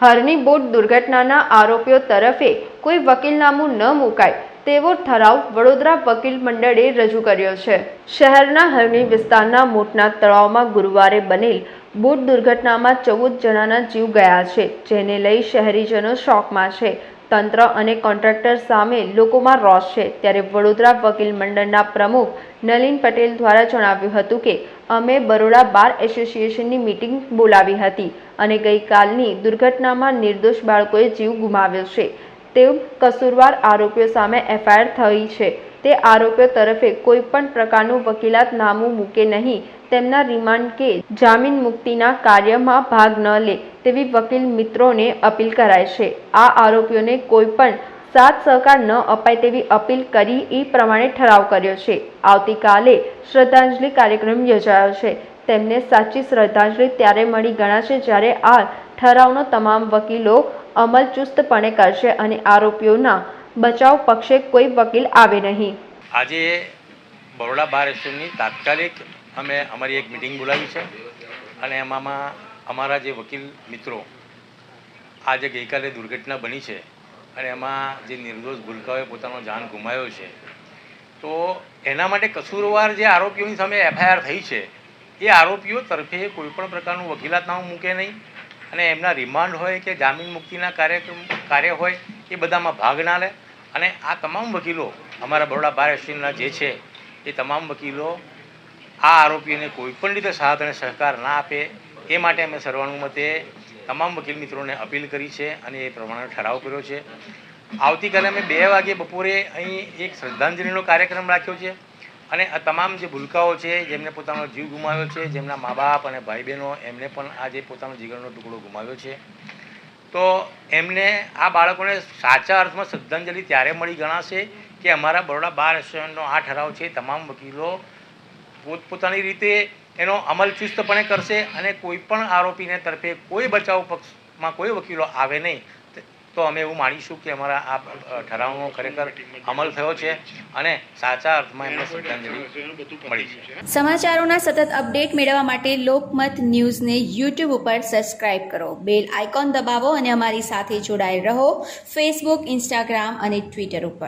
હરની boat દુર્ઘટનાના આરોપીઓ તરફે કોઈ વકીલનામું ન મુકાય તેવો ઠરાવ વડોદરા વકીલ મંડળે રજૂ કર્યો છે. શહેરના હરણી વિસ્તારના મોટના તળાવમાં ગુરુવારે બનેલ બોટ દુર્ઘટનામાં ચૌદ જણાના જીવ ગયા છે, જેને લઈ શહેરીજનો શોકમાં છે. તંત્ર અને કોન્ટ્રાક્ટર સામે લોકોમાં રોષ છે, ત્યારે વડોદરા વકીલ મંડળના પ્રમુખ નલિન પટેલ દ્વારા જણાવ્યું હતું કે અમે બરોડા બાર એસોસિએશનની મિટિંગ બોલાવી હતી અને ગઈકાલની દુર્ઘટનામાં નિર્દોષ બાળકોએ જીવ ગુમાવ્યો છે. તે કસૂરવાર આરોપીઓ સામે એફઆઈઆર થઈ છે. તે આરોપીઓ તરફે કોઈ પણ પ્રકારનું વકીલાત નામું મૂકે નહીં. તેમના રિમાન્ડ કે જામીન મુક્તિના કાર્યમાં ભાગ ન લે તેવી વકીલ મિત્રોને અપીલ કરાય છે. આ આરોપીઓને કોઈ પણ સાથ સહકાર ન અપાય તેવી અપીલ કરી એ પ્રમાણે ઠરાવ કર્યો છે. આવતીકાલે શ્રદ્ધાંજલિ કાર્યક્રમ યોજાયો છે. તેમને સાચી શ્રદ્ધાંજલિ ત્યારે મળી ગણાશે જ્યારે આ ઠરાવનો તમામ વકીલો અમલ ચુસ્તપણે કરશે અને આરોપીઓના બચાવ પક્ષે કોઈ વકીલ આવે નહીં. આજે બરોડા બાર એસોસિએશનની તાત્કાલિક અમે અમારી એક મિટિંગ બોલાવી છે અને એમાં અમારા જે વકીલ મિત્રો આજે ગઈકાલે દુર્ઘટના બની છે અને એમાં જે નિર્દોષ ભૂલકાઓએ પોતાનો જાન ગુમાવ્યો છે, તો એના માટે કસૂરવાર જે આરોપીઓની સામે એફઆઈઆર થઈ છે, એ આરોપીઓ તરફે કોઈપણ પ્રકારનું વકીલાતનામું મૂકે નહીં અને એમના રિમાન્ડ હોય કે જામીન મુક્તિના કાર્યક્રમ કાર્ય હોય, એ બધામાં ભાગ ના લે. અને આ તમામ વકીલો અમારા બરોડા બાર એસોસિએશનના જે છે, એ તમામ વકીલો આ આરોપીઓને કોઈપણ રીતે સાથ અને સહકાર ના આપે, એ માટે અમે સર્વાનુમતે તમામ વકીલ મિત્રોને અપીલ કરી છે અને એ પ્રમાણે ઠરાવ કર્યો છે. આવતીકાલે અમે બે વાગે બપોરે અહીં એક શ્રદ્ધાંજલિનો કાર્યક્રમ રાખ્યો છે અને આ તમામ જે ભૂલકાઓ છે, જેમને પોતાનો જીવ ગુમાવ્યો છે, જેમના મા બાપ અને ભાઈ બહેનો એમને પણ આજે પોતાનો જીગરનો ટુકડો ગુમાવ્યો છે. તો એમને આ બાળકોને સાચા અર્થમાં શ્રદ્ધાંજલિ ત્યારે મળી ગણાશે કે અમારા બરોડા બાર એસોસિએશનનો આ ઠરાવ છે. તમામ વકીલો પોતપોતાની રીતે એનો અમલ ચુસ્તપણે કરશે અને કોઈ પણ આરોપીને તરફે કોઈ બચાવ પક્ષમાં કોઈ વકીલો આવે નહીં. તો અમે એવું માનીશું કે અમારા આ ઠરાવનો ખરેખર અમલ થયો છે અને સાચા અર્થમાં એમને શ્રદ્ધાંજલિ મળી છે. સમાચારોના સતત અપડેટ મેળવવા માટે લોકમત ન્યૂઝને યુટ્યુબ ઉપર સબસ્ક્રાઇબ કરો. બેલ આઇકોન દબાવો અને અમારી સાથે જોડાયેલ રહો. ફેસબુક, ઇન્સ્ટાગ્રામ અને ટ્વિટર ઉપર.